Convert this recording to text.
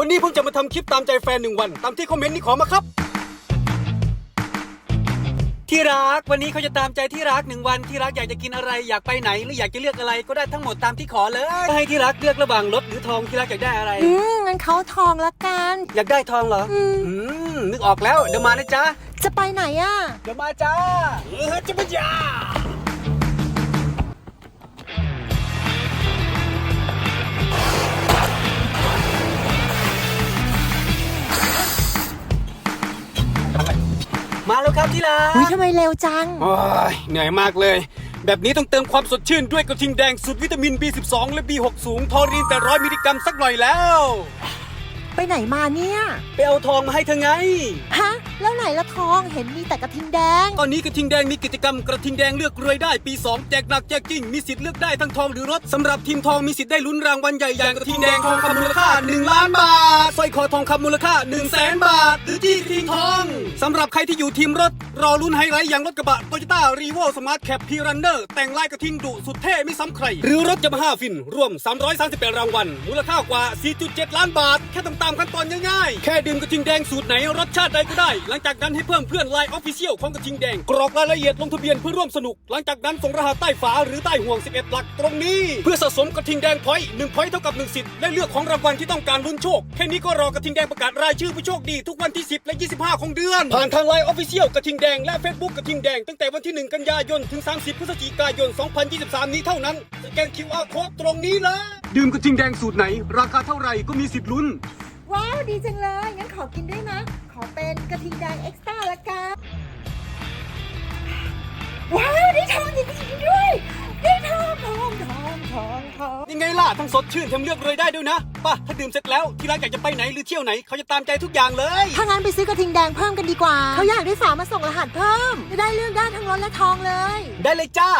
วันนี้ผมจะมาทำคลิปตามใจแฟนหนึ่งวัน ตามที่คอมเมนต์นี่ขอมาครับ ที่รักวันนี้เขาจะตามใจที่รักหนึ่งวันที่รักอยากจะกินอะไรอยากไปไหนหรืออยากจะเลือกอะไรก็ได้ทั้งหมดตามที่ขอเลยให้ที่รักเลือกระหว่างรถหรือทองที่รักอยากได้อะไร อืมงั้นเขาทองละกัน อยากได้ทองเหรออืม อืมนึกออกแล้วเดี๋ยวมานะจ๊ะจะไปไหนอะ เดี๋ยวมาจ้าเออจะมาจ้า มาแล้วครับที่รักอุ้ยทำไมเร็วจัง โอ้ยเหนื่อยมากเลย แบบนี้ต้องเติมความสดชื่นด้วยกระทิงแดงสูตรวิตามิน B12 และ B6 สูง ทอรีน800มิลลิกรัมสักหน่อยแล้ว ไปไหนมาเนี่ย ไปเอาทองมาให้เธอไง ฮะ แล้วไหนละทองเห็นมีแต่กระทิงแดง ตอนนี้กระทิงแดงมีกิจกรรมกระทิงแดงเลือกรวยได้ปี 2 แจกหนักแจกจริง มีสิทธิ์เลือกได้ทั้งทองหรือรถสำหรับทีมทองมีสิทธิ์ได้ลุ้นรางวัลใหญ่อย่างกระทิงแดงทองคำมูลค่า 1 ล้านบาทสร้อยคอทองคำมูลค่า 1 0 0 0 0แสนบาท หรือที่กระทิงทองสำหรับใครที่อยู่ทีมรถ รอลุ้นไฮไลท์อย่างรถกระบะโตโยต้ารีโวสมาร์ทแคปพีรันเนอร์แต่งลายกระทิงดุสุดเท่ไม่ซ้ำใคร หรือรถยามาฮ่าฟินรวม 338 รางวัลมูลค่ากว่า 4.7 ล้านบาท แค่ตามตามขั้นตอนง่ายๆแค่ดื่มกระทิงแดงสูตรไหนรสชาติใดก็ได้หลังจากนั้นให้เพิ่มเพื่อนไลน์ออฟฟิเชียลของกระทิงแดง กรอกรายละเอียดลงทะเบียนเพื่อร่วมสนุก หลังจากนั้นส่งรหัสใต้ฝาหรือใต้ห่วง 11 หลักตรงนี้ เพื่อสะสมกระทิงแดงพอยต์หนึ่งพอยต์เท่ากับหนึ่งสิทธิ์และเลือกของรางวัลที่ต้องการลุ้นโชคแค่นี้ก็รอกระทิงแดงประกาศรายชื่อผู้โชคดีทุกวันที่ 10 และ 25 ของเดือน ผ่านทางไลน์ออฟฟิเชียลกระทิงแดงและ Facebook กระทิงแดงตั้งแต่วันที่ 1 กันยายนถึง 30 พฤศจิกายน 2023 นี้เท่านั้นสแกน QR Code ตรงนี้เลยดื่มกระทิงแดงสูตรไหน ราคาเท่าไหร่ก็มีสิทธิ์ลุ้น ว้าวดีจังเลย งั้นขอกินด้วยนะ ขอเป็นกระทิงแดงเอ็กซ์ตร้าละกันว้าวได้ทองจริงๆด้วยได้ทองทองทองทองทองยังไงล่ะทั้งสดชื่นแถมเลือกรวยได้ด้วยนะป่ะถ้าดื่มเสร็จแล้วที่ร้านอยากจะไปไหนหรือเที่ยวไหนเขาจะตามใจทุกอย่างเลย ถ้างั้นไปซื้อกระทิงแดงเพิ่มกันดีกว่า เขาอยากได้ฝามาส่งรหัสเพิ่มจะได้เลือกได้ทั้งรถและทองเลย ได้เลยจ้า